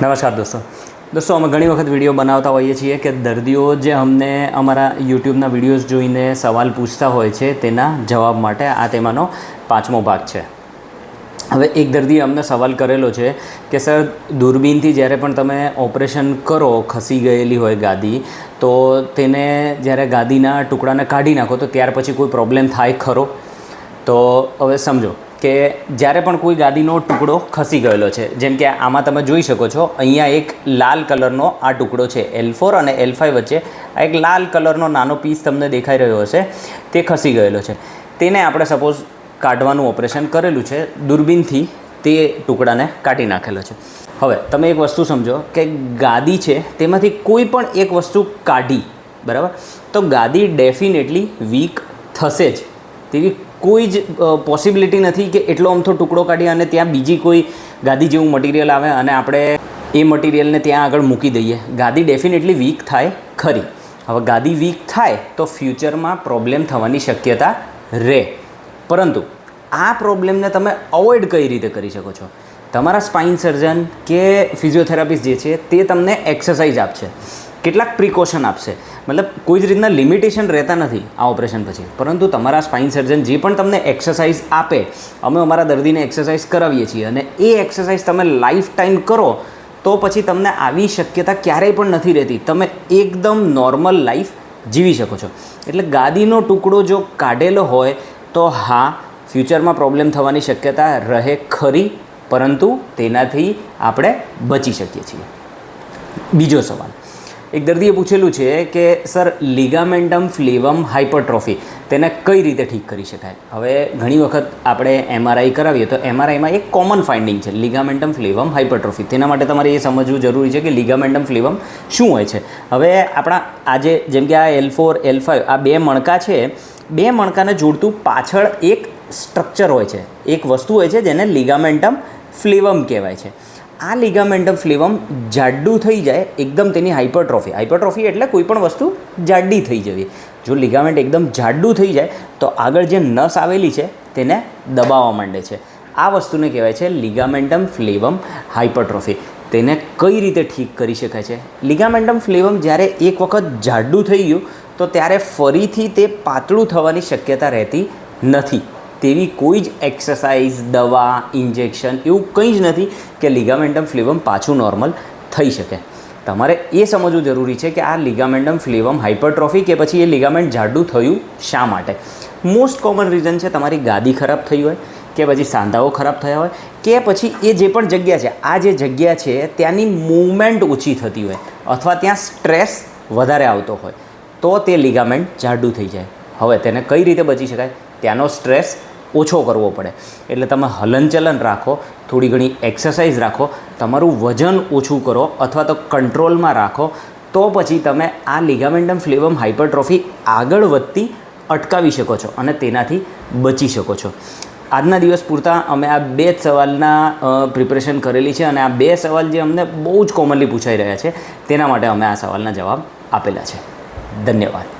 નમસ્કાર દોસ્તો. દોસ્તો, અમે ઘણી વખત વીડિયો બનાવતા હોઈએ છીએ કે દર્દીઓ જે અમને અમારા યુટ્યુબના વિડીયોઝ જોઈને સવાલ પૂછતા હોય છે, તેના જવાબ માટે આ તેમાંનો પાંચમો ભાગ છે. હવે એક દર્દીએ અમને સવાલ કરેલો છે કે, સર, દૂરબીનથી જ્યારે પણ તમે ઓપરેશન કરો, ખસી ગયેલી હોય ગાદી, તો તેને જ્યારે ગાદીના ટુકડાને કાઢી નાખો, તો ત્યાર પછી કોઈ પ્રોબ્લેમ થાય ખરો? તો હવે સમજો કે જ્યારે પણ કોઈ ગાદીનો ટુકડો ખસી ગયેલો છે, જેમ કે આમાં તમે જોઈ શકો છો, અહીંયા એક લાલ કલરનો આ ટુકડો છે એલ ફોર અને એલ ફાઇવ વચ્ચે આ એક લાલ કલરનો નાનો પીસ તમને દેખાઈ રહ્યો હશે, તે ખસી ગયેલો છે. તેને આપણે સપોઝ કાઢવાનું ઓપરેશન કરેલું છે, દૂરબીનથી તે ટુકડાને કાઢી નાખેલો છે. હવે તમે એક વસ્તુ સમજો કે ગાદી છે, તેમાંથી કોઈ પણ એક વસ્તુ કાઢી, બરાબર? તો ગાદી ડેફિનેટલી વીક થશે જ. તેવી કોઈ જ પોસિબિલિટી નથી કે એટલો અમથો ટુકડો કાઢી અને ત્યાં બીજી કોઈ ગાદી જેવું મટીરિયલ આવે અને આપણે એ મટીરિયલને ત્યાં આગળ મૂકી દઈએ. ગાદી ડેફિનેટલી વીક થાય, ખરી. હવે ગાદી વીક થાય તો ફ્યુચરમાં પ્રોબ્લેમ થવાની શક્યતા રહે. પરંતુ આ પ્રોબ્લેમને તમે અવોઇડ કઈ રીતે કરી શકો છો? તમારા સ્પાઇન સર્જન કે ફિઝિયોથેરાપિસ્ટ જે છે તે તમને એક્સરસાઇઝ આપશે. કેટલાક પ્રિકોશન આપશે. મતલબ કોઈ જ રીતના લિમિટેશન રહેતા નથી આ ઓપરેશન પછી. પરંતુ તમારા સ્પાઇન સર્જન જે પણ તમને એક્સરસાઇઝ આપે, અમે અમારા દર્દીને એક્સરસાઇઝ કરાવીએ છીએ અને એ એક્સરસાઇઝ તમે લાઈફ ટાઈમ કરો, તો પછી તમને આવી શક્યતા ક્યારેય પણ નથી રહેતી. તમે એકદમ નોર્મલ લાઈફ જીવી શકો છો. એટલે ગાદીનો ટુકડો જો કાઢેલો હોય, તો હા ફ્યુચરમાં પ્રોબ્લેમ થવાની શક્યતા રહે ખરી, પરંતુ તેનાથી આપણે બચી શકીએ છીએ. બીજો સવાલ. એક દર્દીએ પૂછેલું છે કે, સર, લિગામેન્ટમ ફ્લેવમ હાઇપરટ્રોફી, તેને કઈ રીતે ઠીક કરી શકાય? હવે ઘણી વખત આપણે એમઆરઆઈ કરાવીએ તો એમઆરઆઈમાં એક કોમન ફાઇન્ડિંગ છે, લિગામેન્ટમ ફ્લેવમ હાઇપરટ્રોફી. તેના માટે તમારે એ સમજવું જરૂરી છે કે લિગામેન્ટમ ફ્લેવમ શું હોય છે. હવે આપણા આજે જેમ કે આ એલ ફોર, એલ ફાઇવ, આ બે મણકા છે, બે મણકાને જોડતું પાછળ એક સ્ટ્રક્ચર હોય છે. એક વસ્તુ હોય છે જેને લિગામેન્ટમ ફ્લેવમ કહેવાય છે. આ લિગામેન્ટમ ફ્લેવમ જાડું થઈ જાય, એકદમ તેની હાઇપરટ્રોફી. હાઇપરટ્રોફી એટલે કોઈ પણ વસ્તુ જાડી થઈ જવી. જો લિગામેન્ટ એકદમ જાડું થઈ જાય, તો આગળ જે નસ આવેલી છે, તેને દબાવવા માંડે છે. આ વસ્તુને કહેવાય છે લિગામેન્ટમ ફ્લેવમ હાઇપરટ્રોફી. તેને કઈ રીતે ઠીક કરી શકાય છે? લિગામેન્ટમ ફ્લેવમ જ્યારે એક વખત જાડું થઈ ગયું, તો ત્યારે ફરીથી તે પાતળું થવાની શક્યતા રહેતી નથી. તેવી કોઈ જ એક્સરસાઇઝ, દવા, ઇન્જેક્શન એવું કંઈ જ નથી કે લિગામેન્ટમ ફ્લેવમ પાછું નોર્મલ થઈ શકે. તમારે એ સમજવું જરૂરી છે કે આ લિગામેન્ટમ ફ્લેવમ હાઇપરટ્રોફી કે પછી એ લિગામેન્ટ જાડું થયું શા માટે? મોસ્ટ કોમન રીઝન છે તમારી ગાદી ખરાબ થઈ હોય કે પછી સાંધાઓ ખરાબ થયા હોય કે પછી એ જે પણ જગ્યા છે, આ જે જગ્યા છે ત્યાંની મૂવમેન્ટ ઓછી થતી હોય અથવા ત્યાં સ્ટ્રેસ વધારે આવતો હોય તો તે લિગામેન્ટ જાડું થઈ જાય. હવે તેને કઈ રીતે બચી શકાય? ત્યાંનો સ્ટ્રેસ ઓછો કરવો પડે. એટલે તમે હલનચલન રાખો, થોડી ઘણી એક્સરસાઇઝ રાખો, તમારું વજન ઓછું કરો અથવા તો કંટ્રોલમાં રાખો, તો પછી તમે આ લિગામેન્ટમ ફ્લેવમ હાઇપરટ્રોફી આગળ વધતી અટકાવી શકો છો અને તેનાથી બચી શકો છો. આજના દિવસ પૂરતા અમે આ બે જ સવાલના પ્રિપરેશન કરેલી છે અને આ બે સવાલ જે અમને બહુ જ કોમનલી પૂછાઈ રહ્યા છે, તેના માટે અમે આ સવાલના જવાબ આપેલા છે. ધન્યવાદ.